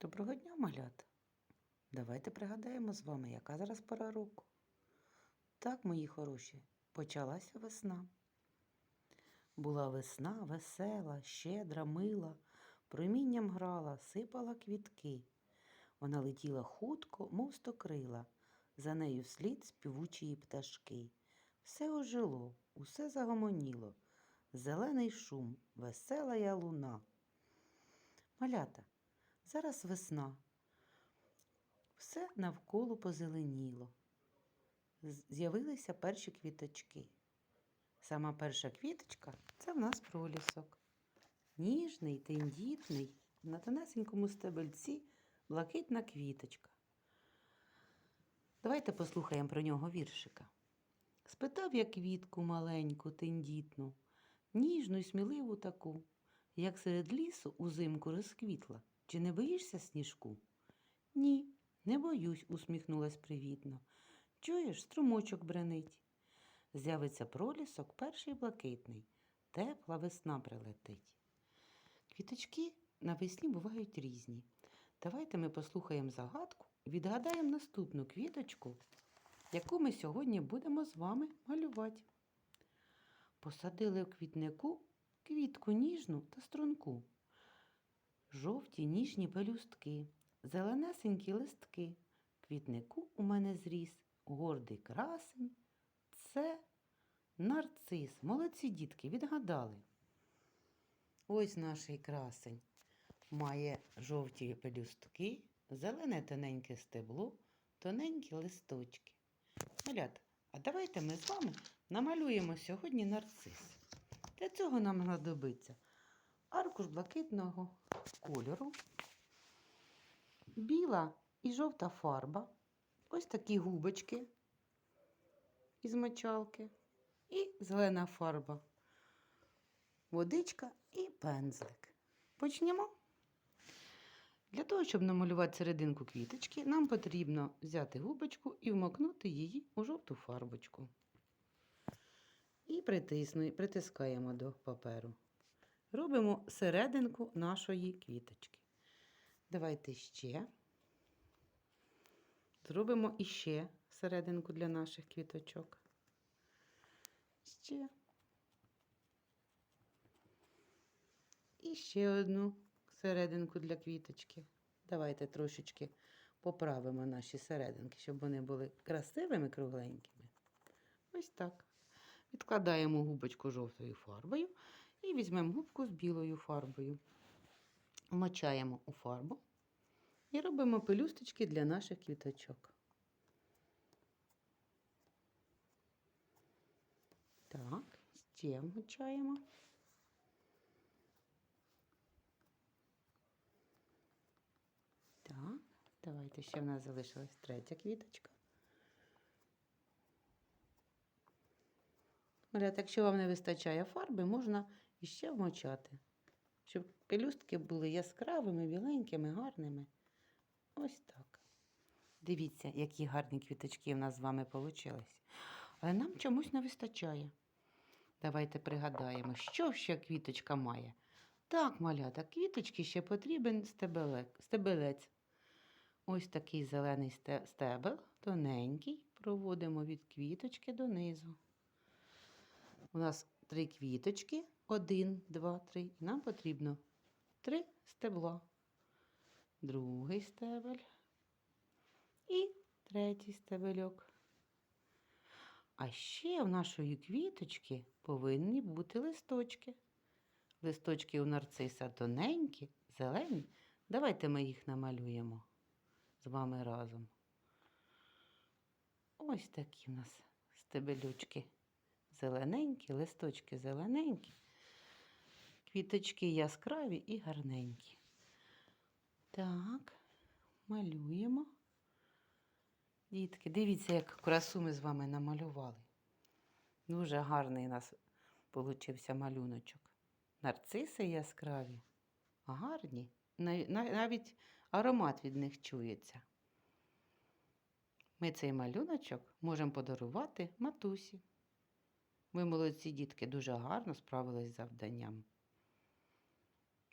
Доброго дня, малята! Давайте пригадаємо з вами, яка зараз пора року. Так, мої хороші, почалася весна. Була весна весела, щедра, мила, промінням грала, сипала квітки. Вона летіла хутко, мов стокрила, за нею вслід співучі пташки. Все ожило, усе загомоніло, зелений шум, весела я луна. Малята, зараз весна. Все навколо позеленіло. З'явилися перші квіточки. Сама перша квіточка це в нас пролісок. Ніжний, тендітний, на тонесенькому стебельці блакитна квіточка. Давайте послухаємо про нього віршика. Спитав я квітку маленьку, тендітну, ніжну й сміливу таку, як серед лісу узимку розквітла. Чи не боїшся сніжку? Ні, не боюсь, усміхнулась привітно. Чуєш, струмочок бренить. З'явиться пролісок перший блакитний, тепла весна прилетить. Квіточки навесні бувають різні. Давайте ми послухаємо загадку і відгадаємо наступну квіточку, яку ми сьогодні будемо з вами малювати. Посадили в квітнику квітку ніжну та струнку. Жовті ніжні пелюстки, зеленесенькі листки. Квітнику у мене зріс гордий красень. Це нарцис. Молодці дітки, відгадали. Ось наш красень. Має жовті пелюстки, зелене тоненьке стебло, тоненькі листочки. Малята, а давайте ми з вами намалюємо сьогодні нарцис. Для цього нам знадобиться аркуш блакитного кольору, біла і жовта фарба, ось такі губочки із мочалки і зелена фарба, водичка і пензлик. Почнемо. Для того, щоб намалювати серединку квіточки, нам потрібно взяти губочку і вмокнути її у жовту фарбочку. І притискаємо до паперу. Робимо серединку нашої квіточки. Давайте ще. Зробимо іще серединку для наших квіточок. Ще. І ще одну серединку для квіточки. Давайте трошечки поправимо наші серединки, щоб вони були красивими, кругленькими. Ось так. Відкладаємо губочку жовтою фарбою і візьмемо губку з білою фарбою. Вмочаємо у фарбу і робимо пелюсточки для наших квіточок. Так, ще вмочаємо. Так, давайте ще в нас залишилась третя квіточка. Малята, якщо вам не вистачає фарби, можна іще вмочати, щоб пелюстки були яскравими, біленькими, гарними. Ось так. Дивіться, які гарні квіточки в нас з вами вийшли. Але нам чомусь не вистачає. Давайте пригадаємо, що ще квіточка має. Так, малята, квіточки ще потрібен стебелець. Ось такий зелений сте- стебел, тоненький, проводимо від квіточки донизу. У нас три квіточки, один, два, три. І нам потрібно три стебла. Другий стебель і третій стебельок. А ще в нашої квіточки повинні бути листочки. Листочки у нарциса тоненькі, зелені. Давайте ми їх намалюємо з вами разом. Ось такі в нас стебелючки зелененькі, листочки зелененькі, квіточки яскраві і гарненькі. Так, малюємо. Дітки, дивіться, як красу ми з вами намалювали. Дуже гарний у нас получився малюночок. Нарциси яскраві, гарні. Нав- нав- Навіть аромат від них чується. Ми цей малюночок можемо подарувати матусі. Ви молодці, дітки, дуже гарно справились з завданням.